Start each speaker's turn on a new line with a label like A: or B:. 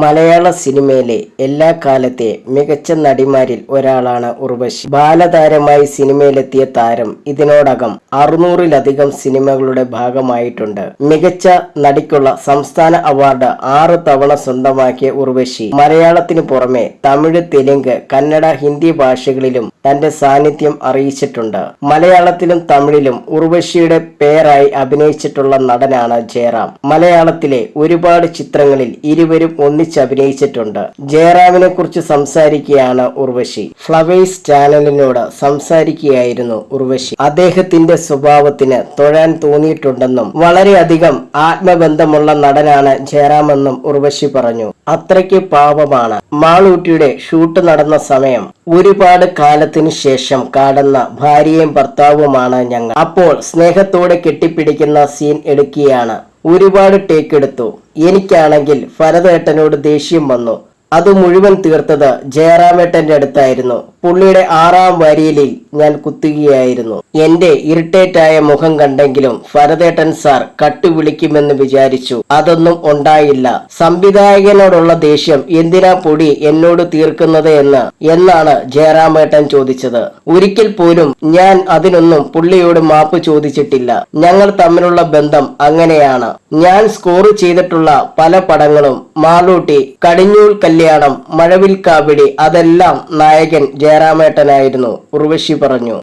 A: മലയാള സിനിമയിലെ എല്ലാ കാലത്തെ മികച്ച നടിമാരിൽ ഒരാളാണ് ഉർവശി. ബാലതാരമായി സിനിമയിലെത്തിയ താരം ഇതിനോടകം അറുന്നൂറിലധികം സിനിമകളുടെ ഭാഗമായിട്ടുണ്ട്. മികച്ച നടിക്കുള്ള സംസ്ഥാന അവാർഡ് ആറ് തവണ സ്വന്തമാക്കിയ ഉർവശി മലയാളത്തിനു പുറമെ തമിഴ് തെലുങ്ക് കന്നഡ ഹിന്ദി ഭാഷകളിലും തന്റെ സാന്നിധ്യം അറിയിച്ചിട്ടുണ്ട്. മലയാളത്തിലും തമിഴിലും ഉർവശിയുടെ പേരായി അഭിനയിച്ചിട്ടുള്ള നടനാണ് ജയറാം. മലയാളത്തിലെ ഒരുപാട് ചിത്രങ്ങളിൽ ഇരുവരും ഒന്നിച്ച് അഭിനയിച്ചിട്ടുണ്ട്. ജയറാമിനെ കുറിച്ച് സംസാരിക്കുകയാണ് ഉർവശി. ഫ്ലവേഴ്സ് ചാനലിനോട് സംസാരിക്കുകയായിരുന്നു ഉർവശി. അദ്ദേഹത്തിന്റെ സ്വഭാവത്തിന് തൊഴാൻ തോന്നിയിട്ടുണ്ടെന്നും വളരെയധികം ആത്മബന്ധമുള്ള നടനാണ് ജയറാമെന്നും ഉർവശി പറഞ്ഞു. അത്രയ്ക്ക് പാപമാണ്. മാളൂട്ടിയുടെ ഷൂട്ട് നടന്ന സമയം ഒരുപാട് കാലത്തിനു ശേഷം കാണുന്ന ഭാര്യയും ഭർത്താവുമാണ് ഞങ്ങൾ. അപ്പോൾ സ്നേഹത്തോടെ കെട്ടിപ്പിടിക്കുന്ന സീൻ എടുക്കുകയാണ് ഒരുപാട് ടേക്ക് എടുത്തു. എനിക്കാണെങ്കിൽ ഭരതേട്ടനോട് ദേഷ്യം വന്നു. അത് മുഴുവൻ തീർത്തത് ജയറാമേട്ടന്റെ അടുത്തായിരുന്നു. പുള്ളിയുടെ ആറാം വരിയിലിൽ ഞാൻ കുത്തുകയായിരുന്നു. എന്റെ ഇറിറ്റേറ്റായ മുഖം കണ്ടെങ്കിലും ഭരതേട്ടൻ സാർ കട്ടു വിളിക്കുമെന്ന് വിചാരിച്ചു. അതൊന്നും ഉണ്ടായില്ല. സംവിധായകനോടുള്ള ദേഷ്യം എന്തിനാ പൊടി എന്നോട് തീർക്കുന്നത് എന്ന് എന്നാണ് ജയറാമേട്ടൻ ചോദിച്ചത്. ഒരിക്കൽ പോലും ഞാൻ അതിനൊന്നും പുള്ളിയോട് മാപ്പ് ചോദിച്ചിട്ടില്ല. ഞങ്ങൾ തമ്മിലുള്ള ബന്ധം അങ്ങനെയാണ്. ഞാൻ സ്കോർ ചെയ്തിട്ടുള്ള പല പടങ്ങളും മാളൂട്ടി കടിഞ്ഞൂൽ കല്യാണം മഴവിൽ കാവിടി അതെല്ലാം നായകൻ ജയറാമേട്ടനായിരുന്നു. ഉർവശി പറഞ്ഞു.